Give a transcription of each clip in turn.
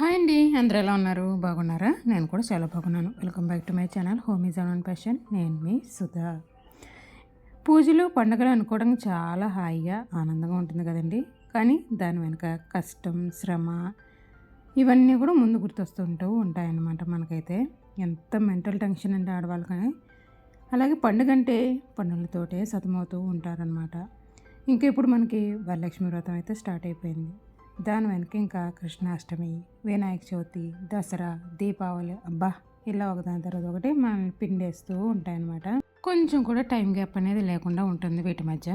Hi అండి అందరూ ఎలా ఉన్నారు? బాగున్నారా? నేను కూడా చాలా బాగున్నాను. Welcome back to my channel home is on passion నేను మీ సుధా. పూజలు పండుగలు అనుకోవడం చాలా హాయిగా ఆనందంగా ఉంటుంది కదండి. కానీ దాని వెనుక కష్టం శ్రమ ఇవన్నీ కూడా ముందు గుర్తొస్తుంటూ ఉంటాయన్నమాట మనకైతే. ఎంత మెంటల్ టెన్షన్ అంటే ఆడవాళ్ళు కానీ అలాగే పండుగ అంటే పనులతోటే సతమవుతూ ఉంటారనమాట ఇంకా ఇప్పుడు మనకి వరలక్ష్మి వ్రతం అయితే స్టార్ట్ అయిపోయింది. దాని వెనక ఇంకా కృష్ణాష్టమి వినాయక చవితి దసరా దీపావళి అబ్బా! ఇలా ఒకదాని తర్వాత ఒకటి మనల్ని పిండేస్తూ ఉంటాయన్నమాట. కొంచెం కూడా టైం గ్యాప్ అనేది లేకుండా ఉంటుంది వీటి మధ్య.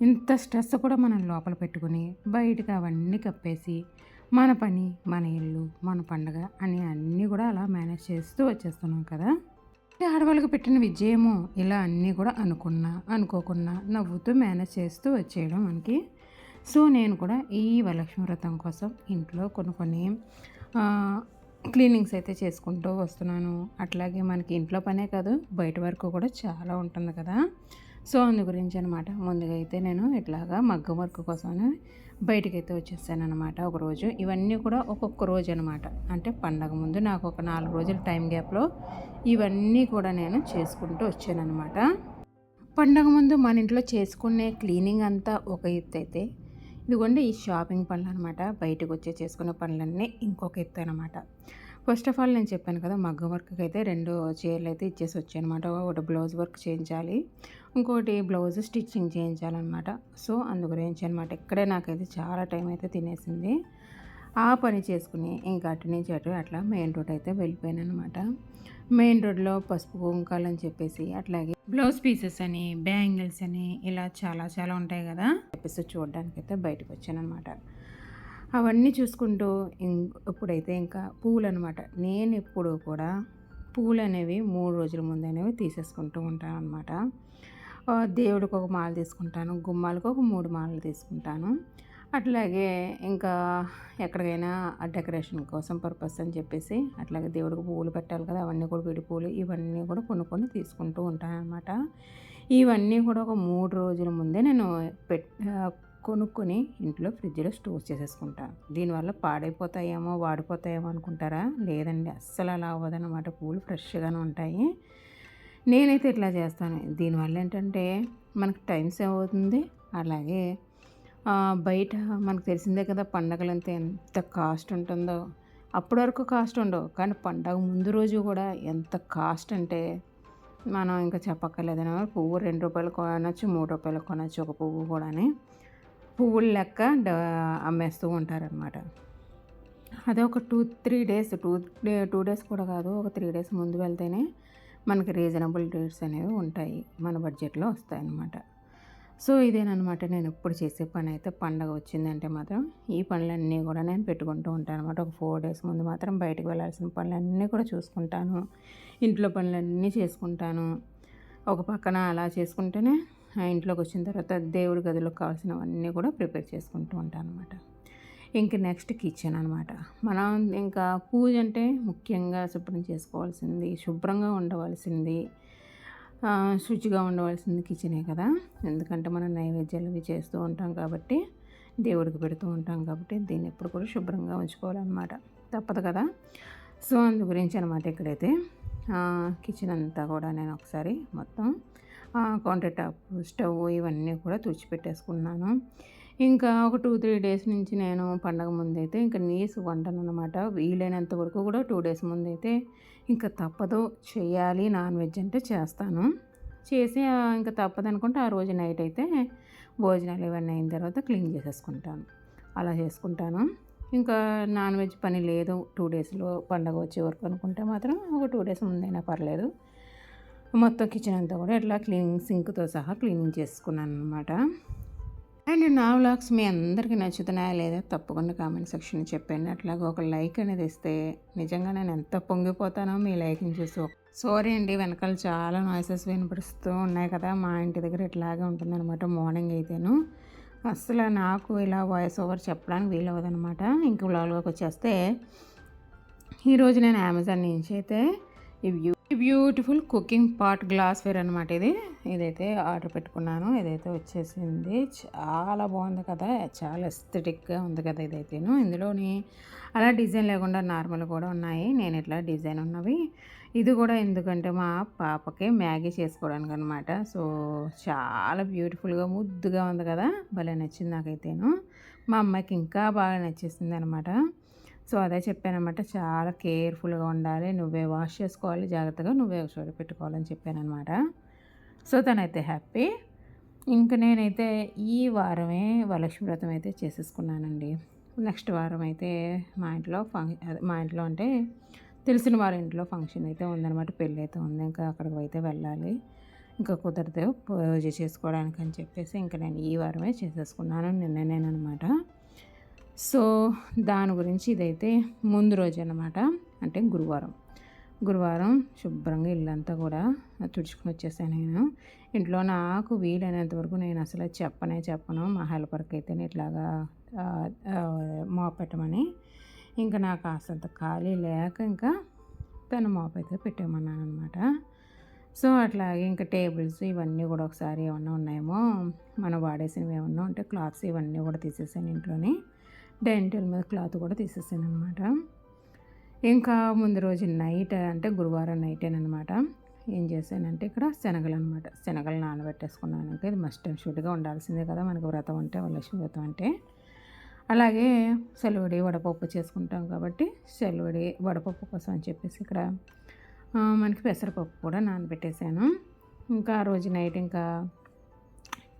ఇంత స్ట్రెస్ కూడా మనం లోపల పెట్టుకుని బయటకు అవన్నీ కప్పేసి మన పని మన ఇల్లు మన పండగ అని అన్నీ కూడా అలా మేనేజ్ చేస్తూ వచ్చేస్తున్నాం కదా. ఆడవాళ్ళకి పెట్టిన విజయము ఇలా అన్నీ కూడా అనుకున్నా అనుకోకున్నా నవ్వుతూ మేనేజ్ చేస్తూ వచ్చేయడం మనకి సో నేను కూడా ఈ వరలక్ష్మి వ్రతం కోసం ఇంట్లో కొన్ని కొన్ని క్లీనింగ్స్ అయితే చేసుకుంటూ వస్తున్నాను. అట్లాగే మనకి ఇంట్లో పనే కాదు బయట వరకు కూడా చాలా ఉంటుంది కదా. సో అందు గురించి అనమాట ముందుగా అయితే నేను ఇట్లాగా మగ్గం వర్క్ కోసం బయటకైతే వచ్చేసాను అనమాట ఒకరోజు. ఇవన్నీ కూడా ఒక్కొక్క రోజు అనమాట అంటే పండగ ముందు నాకు ఒక నాలుగు రోజుల టైం గ్యాప్లో ఇవన్నీ కూడా నేను చేసుకుంటూ వచ్చాను అనమాట పండగ ముందు మన ఇంట్లో చేసుకునే క్లీనింగ్ అంతా ఒక ఎత్తు అయితే ఇదిగోండి ఈ షాపింగ్ పనులు అనమాట బయటకు వచ్చే చేసుకునే పనులన్నీ ఇంకొక ఎత్తు అనమాట ఫస్ట్ ఆఫ్ ఆల్ నేను చెప్పాను కదా మగ్గ వర్క్కి అయితే రెండు చీరలు అయితే ఇచ్చేసి వచ్చాయి అనమాట ఒకటి బ్లౌజ్ వర్క్ చేయించాలి ఇంకోటి బ్లౌజ్ స్టిచ్చింగ్ చేయించాలన్నమాట. సో అందు గురించి అనమాట ఇక్కడే నాకైతే చాలా టైం అయితే తినేసింది. ఆ పని చేసుకుని ఇంకా అటు నుంచి అటు అట్లా మెయిన్ రోడ్ అయితే వెళ్ళిపోయాను అనమాట మెయిన్ రోడ్లో పసుపు కుంకాలు అని చెప్పేసి అట్లాగే బ్లౌజ్ పీసెస్ అని బ్యాంగిల్స్ అని ఇలా చాలా చాలా ఉంటాయి కదా. చెప్పేసి చూడడానికి అయితే బయటకు వచ్చానమాట అనమాట అవన్నీ చూసుకుంటూ ఇం- ఇప్పుడైతే ఇంకా పూలు అనమాట నేను ఎప్పుడు కూడా పూలు అనేవి మూడు రోజుల ముందు అనేవి తీసేసుకుంటూ ఉంటాను అనమాట దేవుడికి ఒక మాల తీసుకుంటాను గుమ్మాలకు ఒక మూడు మాలలు తీసుకుంటాను. అట్లాగే ఇంకా ఎక్కడికైనా ఆ డెకరేషన్ కోసం పర్పస్ అని చెప్పేసి అట్లాగే దేవుడికి పువ్వులు పెట్టాలి కదా అవన్నీ కూడా విడి పూలు ఇవన్నీ కూడా కొనుక్కొని తీసుకుంటూ ఉంటాను అనమాట ఇవన్నీ కూడా ఒక మూడు రోజుల ముందే నేను పెట్ కొనుక్కొని ఇంట్లో ఫ్రిడ్జ్లో స్టోర్ చేసేసుకుంటాను దీనివల్ల పాడైపోతాయేమో వాడిపోతాయేమో అనుకుంటారా? లేదండి అస్సలు అలా అవ్వదన్నమాట. పూలు ఫ్రెష్గానే ఉంటాయి. నేనైతే ఇట్లా చేస్తాను. దీనివల్ల ఏంటంటే మనకు టైం సేవ్ అవుతుంది. అలాగే బయట మనకు తెలిసిందే కదా పండగలు అంతే ఎంత కాస్ట్ ఉంటుందో. అప్పటి వరకు కాస్ట్ ఉండవు. కానీ పండగ ముందు రోజు కూడా ఎంత కాస్ట్ అంటే మనం ఇంకా చెప్పక్కర్లేదని పువ్వు రెండు రూపాయలు కొనొచ్చు మూడు రూపాయలు కొనొచ్చు ఒక పువ్వు కూడాని. పువ్వుల లెక్క అమ్మేస్తూ ఉంటారనమాట అదే ఒక two three days two day two days కూడా కాదు ఒక త్రీ డేస్ ముందు వెళ్తేనే మనకి రీజనబుల్ రేట్స్ అనేవి ఉంటాయి. మన బడ్జెట్లో వస్తాయన్నమాట. సో ఇదేనమాట నేను ఎప్పుడు చేసే పని అయితే పండగ వచ్చిందంటే మాత్రం ఈ పనులన్నీ కూడా నేను పెట్టుకుంటూ ఉంటాను అనమాట ఒక ఫోర్ డేస్ ముందు మాత్రం బయటకు వెళ్ళాల్సిన పనులన్నీ కూడా చూసుకుంటాను. ఇంట్లో పనులన్నీ చేసుకుంటాను. ఒక పక్కన అలా చేసుకుంటేనే ఆ ఇంట్లోకి వచ్చిన తర్వాత దేవుడి గదిలోకి కావాల్సినవన్నీ కూడా ప్రిపేర్ చేసుకుంటూ ఉంటాను అనమాట ఇంక నెక్స్ట్ కిచెన్ అనమాట మనం ఇంకా పూజ అంటే ముఖ్యంగా శుభ్రం చేసుకోవాల్సింది శుభ్రంగా ఉండవలసింది. శుచిగా ఉండవలసింది కిచెనే కదా. ఎందుకంటే మనం నైవేద్యాలు అవి చేస్తూ ఉంటాం కాబట్టి దేవుడికి పెడుతూ ఉంటాం కాబట్టి దీన్ని ఎప్పుడు కూడా శుభ్రంగా ఉంచుకోవాలన్నమాట. తప్పదు కదా. సో అందు గురించి అనమాట ఇక్కడైతే కిచెన్ అంతా కూడా నేను ఒకసారి మొత్తం కౌంటర్ టాప్ స్టవ్ ఇవన్నీ కూడా తుడిచిపెట్టేసుకున్నాను. ఇంకా ఒక టూ త్రీ డేస్ నుంచి నేను పండగ ముందైతే ఇంకా నీసు వంటను అనమాట వీలైనంత వరకు కూడా టూ డేస్ ముందైతే ఇంకా తప్పదు. చేయాలి నాన్ వెజ్ అంటే చేస్తాను. చేసి ఇంకా తప్పదు అనుకుంటే ఆ రోజు నైట్ అయితే భోజనాలు ఇవన్నీ అయిన తర్వాత క్లీన్ చేసేసుకుంటాను. అలా చేసుకుంటాను. ఇంకా నాన్ వెజ్ పని లేదు. టూ డేస్లో పండగ వచ్చే వరకు అనుకుంటే మాత్రం ఒక టూ డేస్ ముందైనా పర్లేదు. మొత్తం కిచెన్ అంతా కూడా ఇట్లా క్లీనింగ్ సింక్తో సహా క్లీనింగ్ చేసుకున్నాను అనమాట అండ్ నా వ్లాగ్స్ మీ అందరికీ నచ్చుతున్నాయా లేదా తప్పకుండా కామెంట్ సెక్షన్ చెప్పండి. అట్లాగే ఒక లైక్ అనేది ఇస్తే నిజంగా నేను ఎంత పొంగిపోతానో మీ లైక్ని చూసి సారీ అండి వెనకాల చాలా నాయిసెస్ వినపడుస్తూ ఉన్నాయి కదా మా ఇంటి దగ్గర ఇట్లాగే ఉంటుందన్నమాట మార్నింగ్ అయితేను. అసలు నాకు ఇలా వాయిస్ ఓవర్ చెప్పడానికి వీలవదనమాట ఇంక వ్లాగ్లోకి వచ్చేస్తే ఈరోజు నేను అమెజాన్ నుంచి అయితే ఈ view beautiful cooking pot glassware అనమాట ఇది. ఇదైతే ఆర్డర్ పెట్టుకున్నాను. ఇదైతే వచ్చేసింది. చాలా బాగుంది కదా. చాలా ఎస్థెటిక్గా ఉంది కదా ఇదైతేను. ఇందులోని అలా డిజైన్ లేకుండా నార్మల్ కూడా ఉన్నాయి. నేను ఇట్లా డిజైన్ ఉన్నవి. ఇది కూడా ఎందుకంటే మా పాపకి మ్యాగీ చేసుకోవడానికి అనమాట సో చాలా బ్యూటిఫుల్గా ముద్దుగా ఉంది కదా. భలే నచ్చింది నాకైతేను. మా అమ్మాయికి ఇంకా బాగా నచ్చేసింది అనమాట సో అదే చెప్పానమాట చాలా కేర్ఫుల్గా ఉండాలి. నువ్వే వాష్ చేసుకోవాలి. జాగ్రత్తగా నువ్వే చోట పెట్టుకోవాలని చెప్పానమాట సో తనైతే హ్యాపీ. ఇంక నేనైతే ఈ వారమే వరలక్ష్మి వ్రతం అయితే చేసేసుకున్నానండి. నెక్స్ట్ వారం అయితే మా ఇంట్లో ఫంక్ మా ఇంట్లో అంటే తెలిసిన వారి ఇంట్లో ఫంక్షన్ అయితే ఉందన్నమాట. పెళ్ళి అయితే ఉంది. ఇంకా అక్కడికి అయితే వెళ్ళాలి. ఇంకా కుదరదు పూజ చేసుకోవడానికి అని చెప్పేసి ఇంకా నేను ఈ వారమే చేసేసుకున్నాను. నిన్ననేనమాట సో దాని గురించి ఇదైతే ముందు రోజు అనమాట అంటే గురువారం. గురువారం శుభ్రంగా ఇల్లంతా కూడా తుడుచుకుని వచ్చేసాను నేను. ఇంట్లో నాకు వీలైనంత వరకు నేను అసలు చెప్పనే చెప్పను. మా హెల్పర్కి అయితే ఇట్లాగా మోపెట్టమని పెట్టమని. ఇంకా నాకు అసంత ఖాళీ లేక ఇంకా తను మోప్ అయితే పెట్టేయమన్నాను అనమాట సో అట్లాగే ఇంకా టేబుల్స్ ఇవన్నీ కూడా ఒకసారి ఏమన్నా ఉన్నాయేమో మనం వాడేసినవి ఏమన్నా ఉంటే క్లాత్స్ ఇవన్నీ కూడా తీసేసాను ఇంట్లోని. డైనింగ్ టేబుల్ మీద క్లాత్ కూడా తీసేసాను అనమాట ఇంకా ముందు రోజు నైట్ అంటే గురువారం నైటేనమాట ఏం చేశానంటే ఇక్కడ శనగలు అనమాట శనగలు నానబెట్టేసుకున్నాను ఇంకా ఇది మస్ట్ అండ్ షూట్గా ఉండాల్సిందే కదా మనకు వ్రతం అంటే లక్ష్మీ వ్రతం అంటే. అలాగే సెలవుడి వడపప్పు చేసుకుంటాం కాబట్టి సెలవుడి వడపప్పు కోసం అని చెప్పేసి ఇక్కడ మనకి పెసరపప్పు కూడా నానబెట్టేశాను. ఇంకా ఆ రోజు నైట్ ఇంకా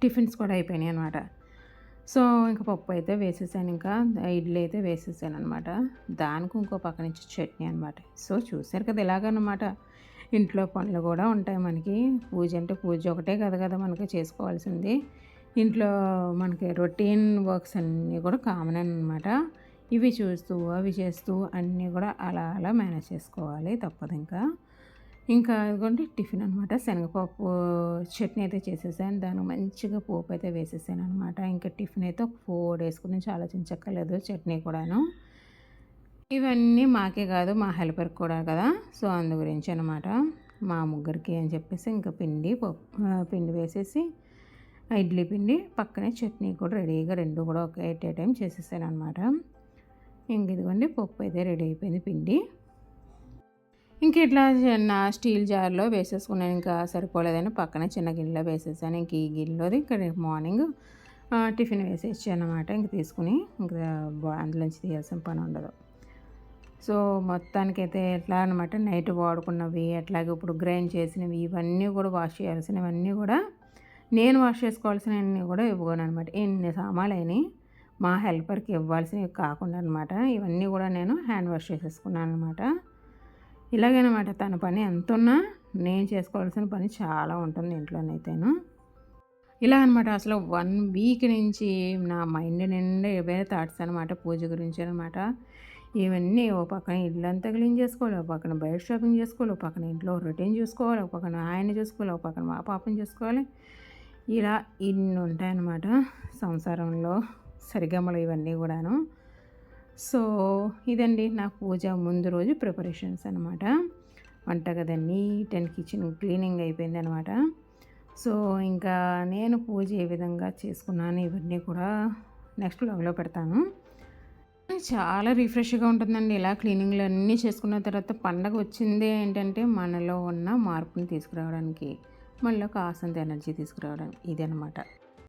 టిఫిన్స్ కూడా అయిపోయినాయి అనమాట సో ఇంకా పప్పు అయితే వేసేసాను. ఇంకా ఇడ్లీ అయితే వేసేసాను అనమాట దానికి ఇంకో పక్క నుంచి చట్నీ అనమాట సో చూసారు కదా ఇలాగనమాట ఇంట్లో పనులు కూడా ఉంటాయి మనకి. పూజ అంటే పూజ ఒకటే కదా కదా మనకి చేసుకోవాల్సింది. ఇంట్లో మనకి రొటీన్ వర్క్స్ అన్నీ కూడా కామన్ అనమాట ఇవి చూస్తూ అవి చేస్తూ అన్నీ కూడా అలా అలా మేనేజ్ చేసుకోవాలి తప్పదు ఇంకా. ఇంకా ఇదిగోండి టిఫిన్ అనమాట శనగపప్పు చట్నీ అయితే చేసేసాను. దానికి మంచిగా పోపు అయితే వేసేసాను అనమాట ఇంకా టిఫిన్ అయితే ఒక ఫోర్ డేస్ గురించి ఆలోచించక్కర్లేదు చట్నీ కూడాను. ఇవన్నీ మాకే కాదు మా హెల్పర్కి కూడా కదా. సో అందు గురించి అనమాట మా ముగ్గురికి అని చెప్పేసి ఇంకా పిండి పప్పు పిండి వేసేసి ఇడ్లీ పిండి పక్కనే చట్నీ కూడా రెడీగా రెండు కూడా ఒక ఎయిట్ ఏ టైం చేసేసాను అనమాట ఇంక ఇదిగోండి పప్పు అయితే రెడీ అయిపోయింది పిండి. ఇంక ఇట్లా చిన్న స్టీల్ జార్లో వేసేసుకున్నాను ఇంకా సరిపోలేదని పక్కన చిన్న గిన్నెలో వేసేసాను. ఇంక ఈ గిన్నెలోది ఇంకా రేపు మార్నింగ్ టిఫిన్ వేసేసాను అనమాట ఇంక తీసుకుని ఇంకా అందులోంచి తీయాల్సిన పని ఉండదు. సో మొత్తానికైతే ఎట్లా అనమాట నైట్ వాడుకున్నవి అట్లాగే ఇప్పుడు గ్రైండ్ చేసినవి ఇవన్నీ కూడా వాష్ చేయాల్సినవన్నీ కూడా నేను వాష్ చేసుకోవాల్సినవన్నీ కూడా ఇవ్వను అనమాట ఎన్ని సామాన్లు అయినాయి మా హెల్పర్కి ఇవ్వాల్సినవి కాకుండా అనమాట ఇవన్నీ కూడా నేను హ్యాండ్ వాష్ చేసేసుకున్నాను అనమాట ఇలాగనమాట తన పని ఎంత ఉన్నా నేను చేసుకోవాల్సిన పని చాలా ఉంటుంది ఇంట్లోనైతేను. ఇలా అనమాట అసలు వన్ వీక్ నుంచి నా మైండ్ నిండా ఏవైనా థాట్స్ అనమాట పూజ గురించి అనమాట. ఇవన్నీ ఓ పక్కన ఇల్లంతా క్లీన్ చేసుకోవాలి ఒక పక్కన బయట షాపింగ్ చేసుకోవాలి ఒక పక్కన ఇంట్లో రొటీన్ చూసుకోవాలి ఒక పక్కన ఆయన చూసుకోవాలి ఒక పక్కన మా పాపం చూసుకోవాలి. ఇలా ఇన్ని ఉంటాయన్నమాట సంసారంలో సరిగమలు ఇవన్నీ కూడాను. సో ఇదండి నా పూజ ముందు రోజు ప్రిపరేషన్స్ అనమాట వంటగది నీట్ అండ్ కిచెన్ క్లీనింగ్ అయిపోయింది అనమాట సో ఇంకా నేను పూజ ఏ విధంగా చేసుకున్నాను ఇవన్నీ కూడా నెక్స్ట్ బ్లాగ్లో పెడతాను. చాలా రిఫ్రెష్గా ఉంటుందండి ఇలా క్లీనింగ్లు అన్నీ చేసుకున్న తర్వాత పండగ వచ్చింది ఏంటంటే మనలో ఉన్న మార్పుని తీసుకురావడానికి మళ్ళీ కాసంత ఎనర్జీ తీసుకురావడం ఇది అనమాట